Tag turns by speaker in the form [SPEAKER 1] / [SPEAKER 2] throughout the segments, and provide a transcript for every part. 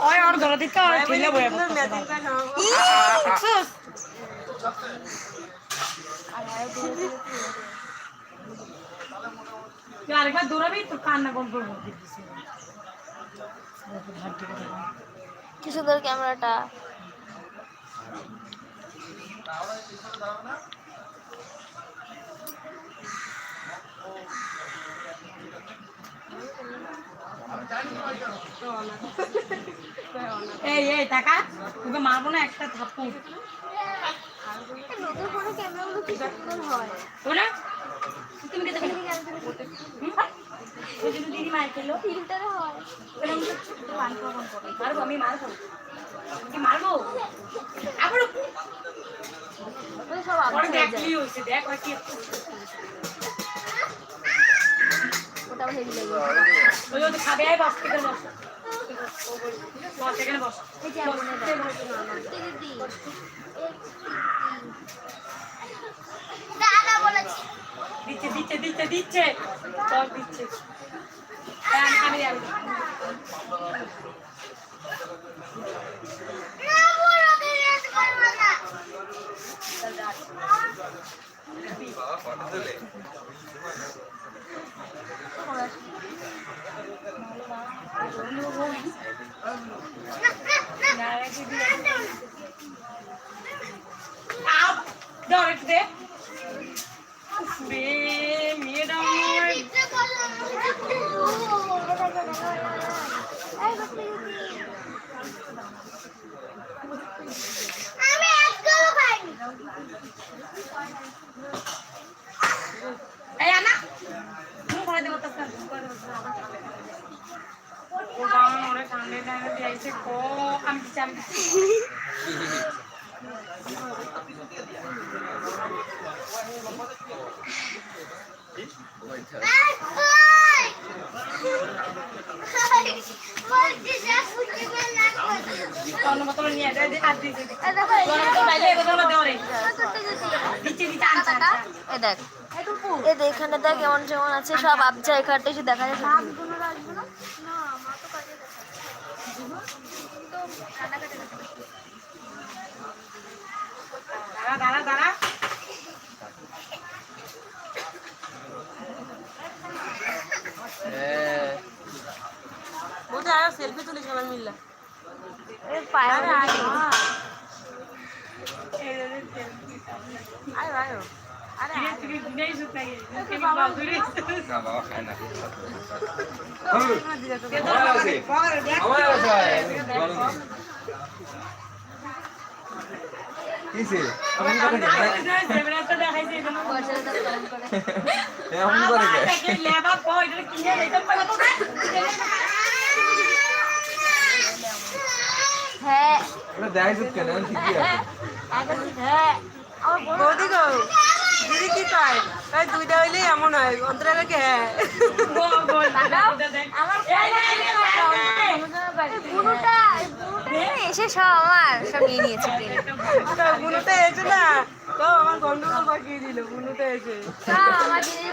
[SPEAKER 1] ওই আর ধরে দিতে হয় ঠেলে বয়ে দেখছিস তুই আরেকবার দৌড়াবি তোর কান্না বন্ধ করব দেখতেছি
[SPEAKER 2] কি সুন্দর ক্যামেরাটা
[SPEAKER 1] এই এই টাকা। তোকে মারবো না একটা থাপ্পড়। তুমি কে দেখে ওই জন্য দিদি মার খেলো
[SPEAKER 2] ফিল্টারে হয়
[SPEAKER 1] মারবো? আমি মারবো মারবো আবার
[SPEAKER 2] সব
[SPEAKER 1] দেখলি হয়েছে দেখ ওই কি
[SPEAKER 2] ওটা আবার হেভি লেগে
[SPEAKER 1] খাবে আয় বাস থেকে বস। বস এখানে বস।
[SPEAKER 2] এই যে এমন দিদি। দাদা বলেছি।
[SPEAKER 1] দিচ্ছে দিচ্ছে দিচ্ছে দিচ্ছে। সব দিচ্ছে। হ্যাঁ, আমি আমি
[SPEAKER 2] না বলো রেস করব না
[SPEAKER 1] আপ দাও একটু দে উফ রে মেয়েটা আমার
[SPEAKER 2] আমি একদম খাইনি
[SPEAKER 1] এই আনা মুখ ভরে দেবো তো ও বাবা ওরে কান্দে কান্দে দিয়েছে কো আমি দিচ্ছি আমি দিচ্ছি অন্য বোতল নিয়ে দে দে আর দিচ্ছি অন্য বোতল বাইরে এই বোতল দেওয়া রে দিচ্ছি দিচ্ছি আনছে আনছে
[SPEAKER 2] এ এখানে দেখ কেমন যেমন আছে সব আবজা এখানটা এসে দেখা যাচ্ছে
[SPEAKER 1] সেলফি তুলি সবাই মিললে
[SPEAKER 3] কিসে
[SPEAKER 1] দেখাইছে এখানে
[SPEAKER 3] এমন করে কে
[SPEAKER 1] লেবা কই এটা কিনে তো
[SPEAKER 2] হ্যাঁ।
[SPEAKER 3] ওটা দেখাই তো কেন ঠিকই আছে।
[SPEAKER 2] হ্যাঁ
[SPEAKER 4] বৌদি গো দিদি কি কয়? তাই দুইটা হইলেই এমন হয় অন্তরালে কে হ্যাঁ।
[SPEAKER 2] এসে সব আমার সব নিয়ে নিয়েছে
[SPEAKER 4] তো বুনুতে এসে না তো আমার গন্ডগোল পাকিয়ে দিল বুনুতে এসে।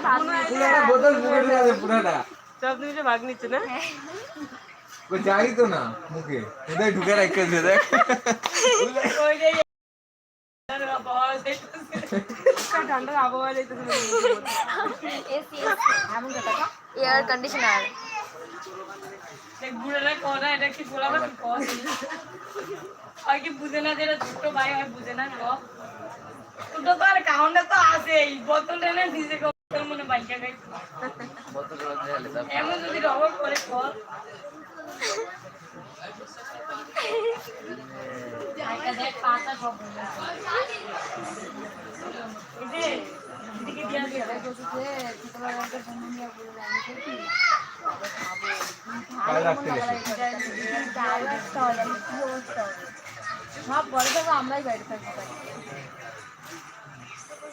[SPEAKER 2] আমার
[SPEAKER 3] পুরোটা বোতল পুরোটা।
[SPEAKER 4] সব নিমিশে ভাগ নিচ্ছে না?
[SPEAKER 3] ও যাই তো না মুখে এটাই ঢুকে রাখছে দেখ
[SPEAKER 2] এয়ার কন্ডিশনার
[SPEAKER 1] বুঝে না যেটা ছোট ভাই হয় বুঝে না তো আর কাউন্টে তো আছেই। বোতল এনে নিজে মনে বাইকা গাই এমন যদি রবর করে কর সব
[SPEAKER 2] বড় থাকব আমরাই বাইরে থাকব কেমন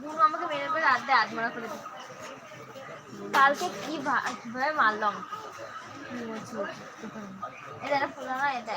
[SPEAKER 2] বুড়ো আমাকে মেরে মেরে আড্ডে আট মারা করে দিচ্ছে কালকে কি কীভাবে মারলাম। এটা ফুলো না এটা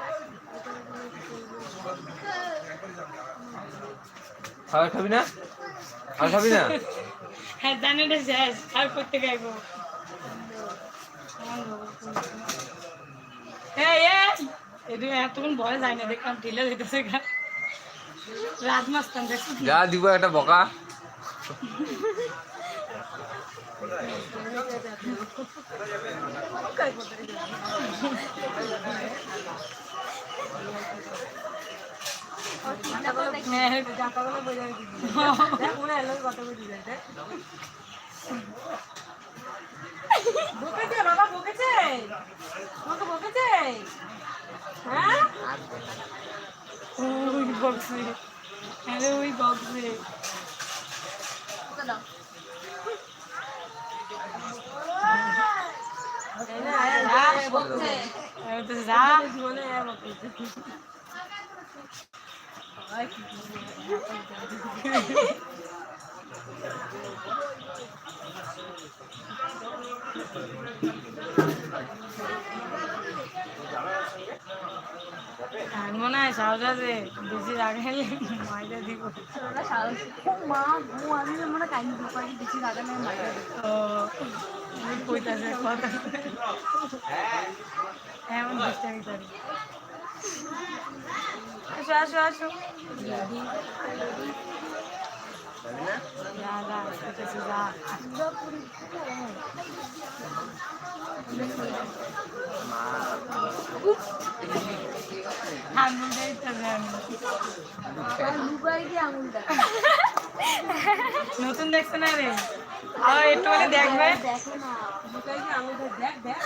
[SPEAKER 3] খাবার খাবি না? আর খাবি না?
[SPEAKER 1] হ্যাঁ জানে এটা শেষ। আর করতে গাইবো না
[SPEAKER 3] যা দিব একটা বকা
[SPEAKER 1] হ্যাঁ
[SPEAKER 4] দেখ মনে হয় লোক কথা বলতে যায় দেখ। বকেছে বাবা বকেছে তোমাকে বকেছে হ্যাঁ
[SPEAKER 1] ওই বক্সে আরে ওই বক্সে
[SPEAKER 2] দাও
[SPEAKER 4] এই এই না,
[SPEAKER 1] হয় সাহস আছে। বেশি রাখাইলে মাইটা দিব।
[SPEAKER 2] সাহস মা আমি মনে কাহিনী বেশি না মাইরা
[SPEAKER 1] কইতাছে কথা। এমন দুষ্টামি করে আসো আসো আসো। নতুন দেখছে না রে? আর একটুখানি দেখবে।
[SPEAKER 2] দেখো
[SPEAKER 4] দেখ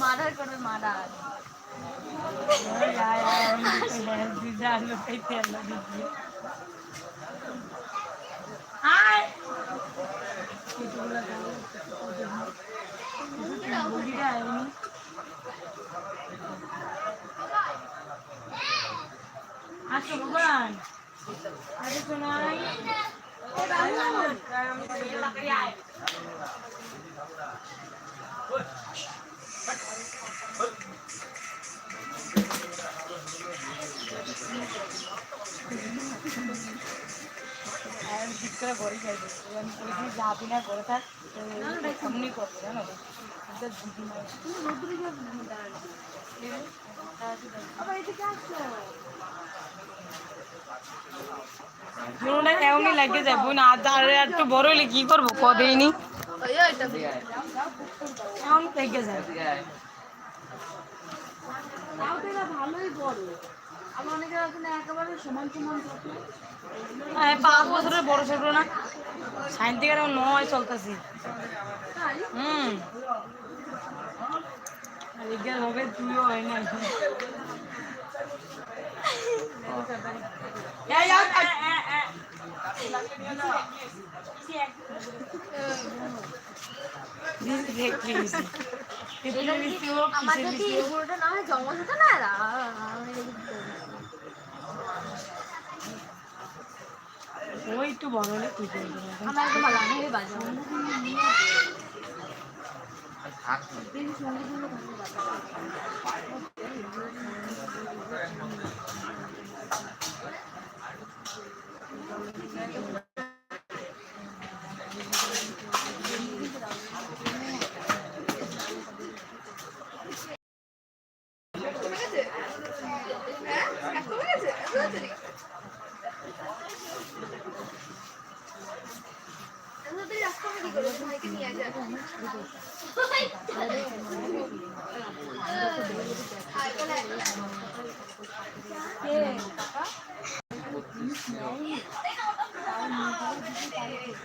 [SPEAKER 2] মার্ডার করবে মার্ডার
[SPEAKER 1] আসো ভগবান। আরে শোনাই আমি ঠিক করে ঘরে যাই আমি বলছি যাবি না ঘরে থাক এমনি করব জানো এটা দিদি না পুরোটা এমনই লাগে যাব না আর আর বড় হলে কি করব? কদেইনি। যায়।
[SPEAKER 2] সমান
[SPEAKER 1] হ্যাঁ, পাঁচ বছরের বড় ছোট না। সাইন থেকে এখন নয় চলতেছি। হুম। হবে তুইও হয় না
[SPEAKER 2] যদি
[SPEAKER 1] দিছি
[SPEAKER 2] এই
[SPEAKER 1] হোক।
[SPEAKER 2] পুরোটা না হয় জমা হতো না করব।
[SPEAKER 1] ওই একটু বড় হলে তুই করে দিবি।
[SPEAKER 2] আমার একদম ভালো আমি বাজাবো বেশি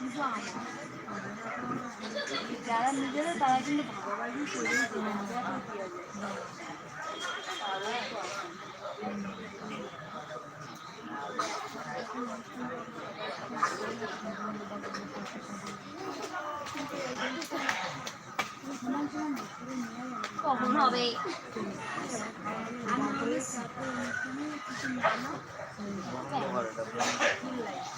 [SPEAKER 2] বাজাবো যারা নিজেরা তারা কিন্তু কখন হবে দাও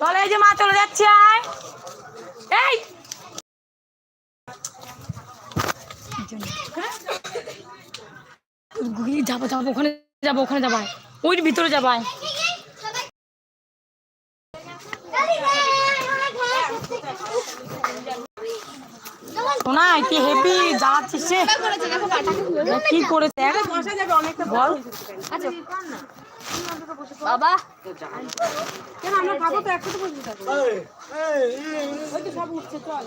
[SPEAKER 1] চলে এই যে মা চলে যাচ্ছে আয়। এই! ঘুরিয়ে যাব যাব ওখানে। যাব ওখানে যাবাই। ওই ভিতরে যাব কি হেভি সে কি করেছে? দেখ বল।
[SPEAKER 2] বাবা।
[SPEAKER 4] কেন আমরা খাব তো একসাথে বসে থাকব? ওই তো সব উঠছে চল।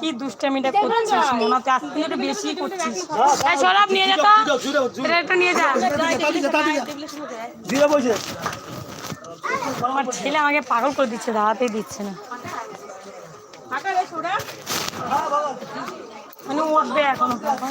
[SPEAKER 1] কি দুষ্টামিটা করছিস? আজকে একটু বেশি করছিস। এই সরব নিয়ে যা তো। এটা একটু নিয়ে যা। আমার ছেলে আমাকে পাগল করে দিচ্ছে দাঁড়াতেই দিচ্ছে না। মানে উঠবে এখনও উঠবে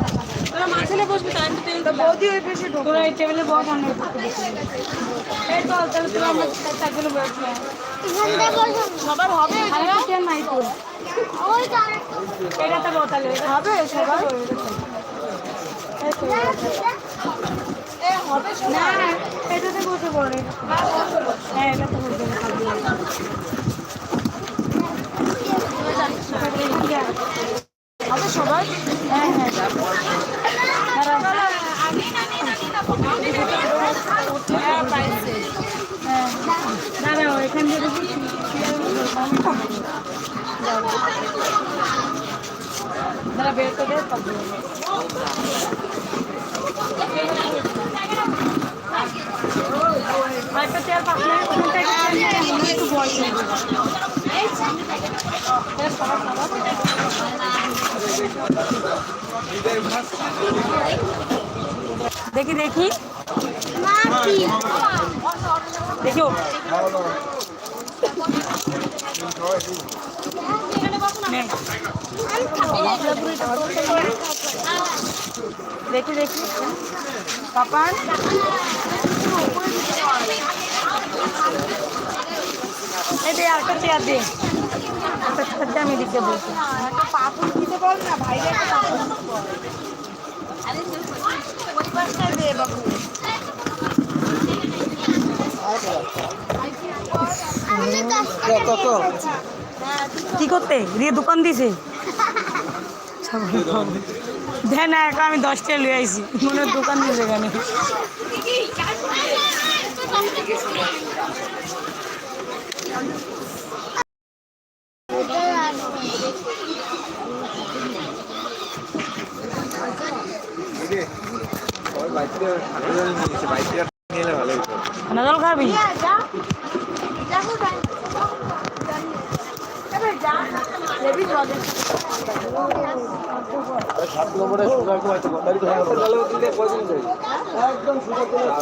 [SPEAKER 4] তোরা মাঝখানে বসবি তাই একটু টেবিল বৌদি ওই পাশে
[SPEAKER 1] তোরা এই টেবিলে বস অন্য এই তো তাহলে তোরা আমরা চারজনে বসছি
[SPEAKER 4] সবার হবে
[SPEAKER 1] আর চেয়ার নাই তো।
[SPEAKER 2] ওই তো
[SPEAKER 1] এটাতে
[SPEAKER 4] হবে সবার? এ হবে
[SPEAKER 1] না এটাতে বসে পড়ে। হ্যাঁ এটাতে বসে
[SPEAKER 4] হবে সবাই
[SPEAKER 1] হ্যাঁ হ্যাঁ। হ্যাঁ। দাঁড়াও। এখান দেখি। দাঁড়া বের করে পাশে একটা চেয়ার হয় একটু বয়স দেখি দেখি। দেখি। দেখি দেখি। পাপান? দে আরেকটা চেয়ার দে একটা চেয়ার দে আমি দিকে বলছি
[SPEAKER 4] একটা পাথর দিতে বল না ভাইরে একটা
[SPEAKER 1] কি করতে? রিয়ে দোকান দিছে? দেখ না এখন আমি দশটা লিয়ে আইছি। মনে দোকান দিছে এখানে
[SPEAKER 3] ওই বাইকটা ঠান্ডা জল নিয়েছে বাইকটা নিয়ে এলে ভালো হতো
[SPEAKER 1] ঠান্ডা জল খাবি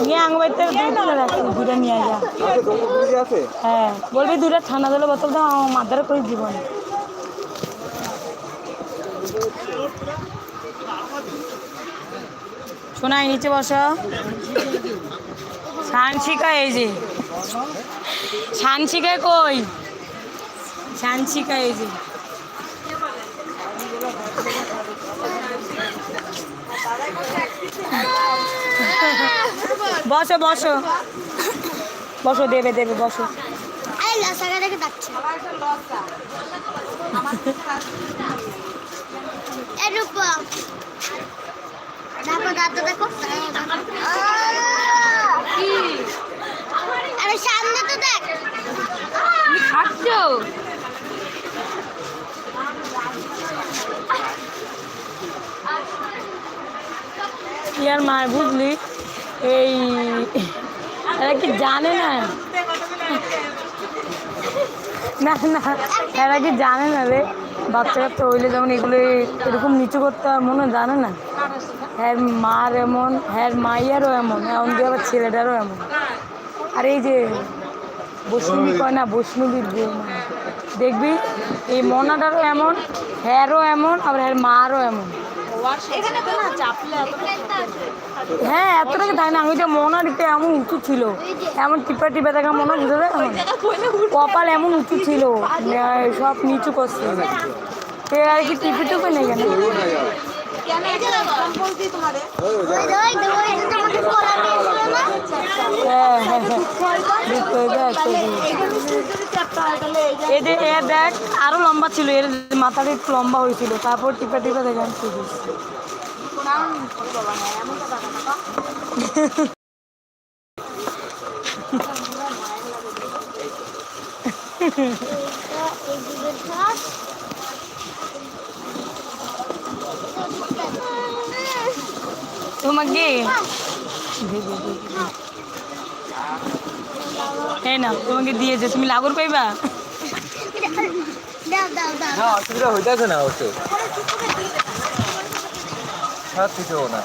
[SPEAKER 1] নিয়ে আঙবাইতে দুই দুটা নিয়ে
[SPEAKER 3] বুঝি আছে?
[SPEAKER 1] হ্যাঁ বলবি দুটা ঠান্ডা জলের বোতল দাও আমার মাথার করে জীবন শোনাই নিচে বসো। সানসিকা এই যে। সানসিকা কই? সানসিকা এই যে। বসো বসো। বসো দেবে দেবে বসো।
[SPEAKER 2] দেখে ডাকছে এ রূপা। দেখো দাঁত দেখো। আরে সামনে তো দেখ।
[SPEAKER 4] খাচ্ছো
[SPEAKER 1] আর মার বুঝলি? এই, এরা কি জানে না? না না, এরা কি জানে না রে? বাচ্চা কাচ্চা হইলে যেমন এগুলো এরকম নিচু করতে হয়, মনে জানে না। হ্যাঁ মার এমন হ্যাঁ মাইয়ারও এমন এমন দিয়ে আবার ছেলেটারও এমন? আর এই যে বৈষ্ণবী কয় না, বৈষ্ণবীর দেখবি, এই মনাটারও এমন, হ্যারও এমন, আবার হ্যার মারও এমন। হ্যাঁ এতটাকে তাই না আমি তো মনার দিতে এমন উঁচু ছিল এমন টিপা টিপা দেখা মনে দিতে যায় কপাল এমন উঁচু ছিল সব নিচু করছে। আর কি টিপি টুপি নেই কেন আরও লম্বা ছিল এর মাথাটা একটু লম্বা হয়েছিল তারপর টিপা টিপা দেখে আমি শুধু তোমাকে এই না তোমাকে দিয়েছে তুমি লাগর পাইবা
[SPEAKER 2] দাও দাও দাও
[SPEAKER 3] না অসুবিধা হইতেছে না অবশ্য না